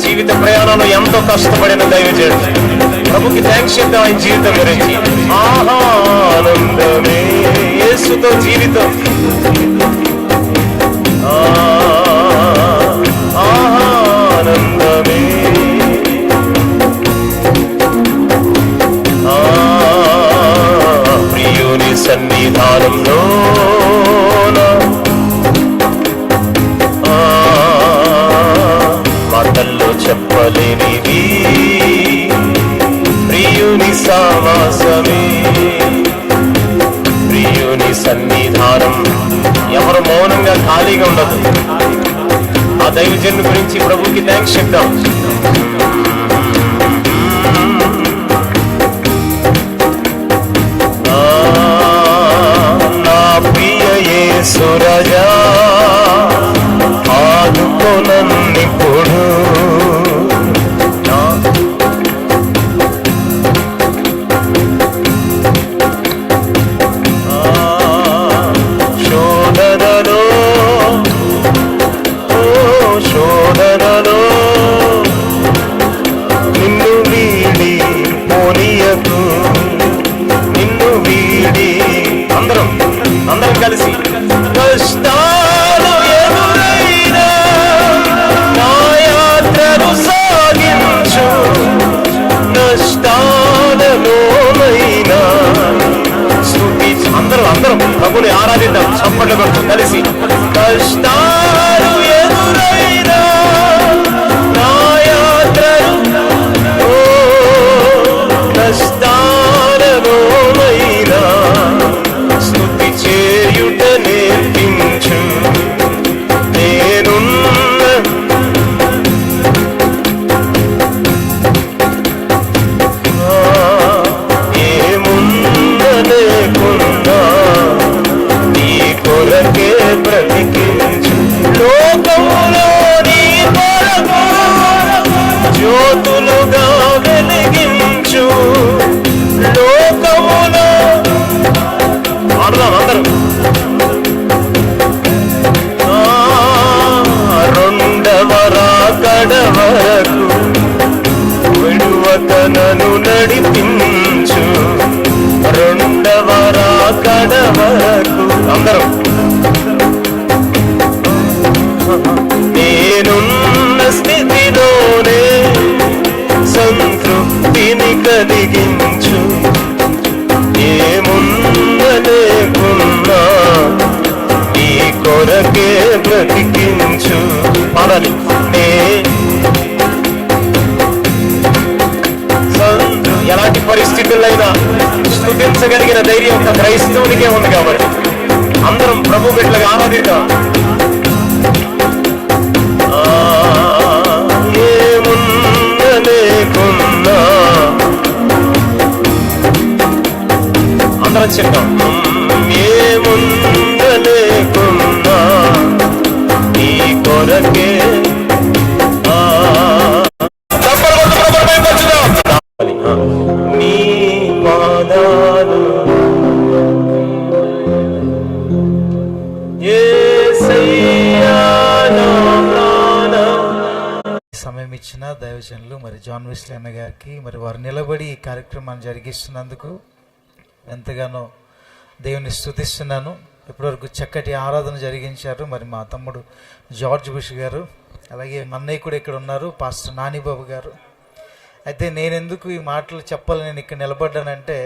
జీవిత ప్రయాణంలో ఎంతో కష్టపడిన దైవజనుడు. ప్రభుకి థ్యాంక్స్ చెప్తాం ఆయన జీవితం గురించి ఆహా ఆనందమే. యేసుతో జీవితం. సన్నిధానం. ఎవరు మౌనంగా ఖాళీగా ఉండదు. ఆ దైవజన్ను గురించి ప్రభుకి థ్యాంక్స్ చెప్తాం నా ప్రియ యేసురజా ప్రభుని ఆరాధిద్దాం. చప్పట్లు కొడుతూ కలిసి. కష్టాలు అందరూ. నేనున్న స్థితిలోనే సంతృప్తిని కలిగించు. ఏముందలేకున్నా నీ కొరకే బ్రతికించు. పాడాలి. నే ఎలాంటి పరిస్థితులైనా స్థుతించగలిగిన ధైర్యం ఒక క్రైస్తవునికే ఉంది కాబట్టి. అందరం ప్రభు బిడ్డలుగా ఆరాధిద్దాం. అందరం చెప్తాం. ఏముందలేకున్నా నీ కొరకే సమయం ఇచ్చిన దైవజనులు మరి జాన్ విస్లీ అన్న గారికి మరి వారు నిలబడి ఈ కార్యక్రమాన్ని జరిగిస్తున్నందుకు ఎంతగానో దేవుని స్తుతిస్తున్నాను. ఇప్పటివరకు చక్కటి ఆరాధన జరిగించారు. మరి మా తమ్ముడు జార్జ్ బుష్ గారు అలాగే మన్నయ్య కూడా ఇక్కడ ఉన్నారు పాస్టర్ నానిబాబు గారు. అయితే నేను ఎందుకు ఈ మాటలు చెప్పాలని నేను ఇక్కడ నిలబడ్డానంటే